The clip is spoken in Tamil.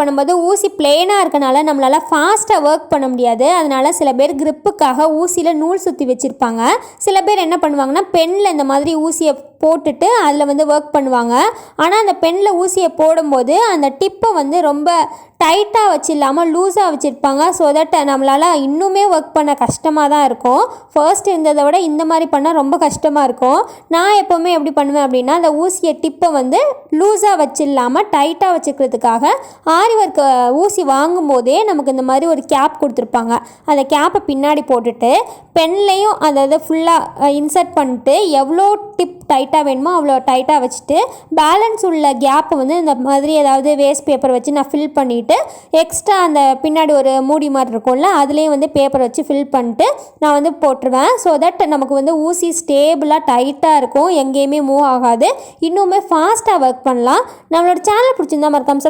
பண்ணும்போது ஊசி பிளெயினாக இருக்கனால நம்மளால் ஃபாஸ்ட்டாக ஒர்க் பண்ண முடியாது. அதனால் சில பேர் கிரிப்புக்காக ஊசியில் நூல் சுற்றி வச்சுருப்பாங்க. சில பேர் என்ன பண்ணுவாங்கன்னா பெனில் இந்த மாதிரி ஊசியை போட்டுட்டு அதில் வந்து ஒர்க் பண்ணுவாங்க. ஆனால் அந்த பெனில் ஊசியை போடும்போது அந்த டிப்பை வந்து ரொம்ப டைட்டாக வச்சு இல்லாமல் லூஸாக வச்சுருப்பாங்க. ஸோ தட் நம்மளால் இன்னுமே ஒர்க் பண்ண கஷ்டமாக தான் இருக்கும். ஃபர்ஸ்ட் இருந்ததை விட இந்த மாதிரி பண்ணால் ரொம்ப கஷ்டமாக இருக்கும். நான் எப்போவுமே எப்படி பண்ணுவேன் அப்படின்னா அந்த ஊசியை டிப்பை வந்து லூஸாக வச்சு இல்லாமல் டைட்டாக வச்சுக்கிறதுக்காக ஆரி ஒர்க் ஊசி வாங்கும்போதே நமக்கு இந்த மாதிரி ஒரு கேப் கொடுத்துருப்பாங்க. அந்த கேப்பை பின்னாடி போட்டுட்டு பென்லேயும் அதாவது ஃபுல்லாக இன்சர்ட் பண்ணிட்டு எவ்வளோ டிப் டைட் டைட்டாக வேணுமோ அவ்வளோ டைட்டாக வச்சுட்டு பேலன்ஸ் உள்ள கேப்பை வந்து இந்த மாதிரி ஏதாவது வேஸ்ட் பேப்பர் வச்சு நான் ஃபில் பண்ணிவிட்டு எக்ஸ்ட்ரா அந்த பின்னாடி ஒரு மூடி மாதிரி இருக்கும்ல அதுலேயும் வந்து பேப்பர் வச்சு ஃபில் பண்ணிட்டு நான் வந்து போட்டுருவேன். ஸோ தட் நமக்கு வந்து ஊசி ஸ்டேபிளாக டைட்டாக இருக்கும். எங்கேயுமே மூவ் ஆகாது. இன்னுமே ஃபாஸ்ட்டாக ஒர்க் பண்ணலாம். நம்மளோட சேனல் பிடிச்சிருந்தா மறக்காம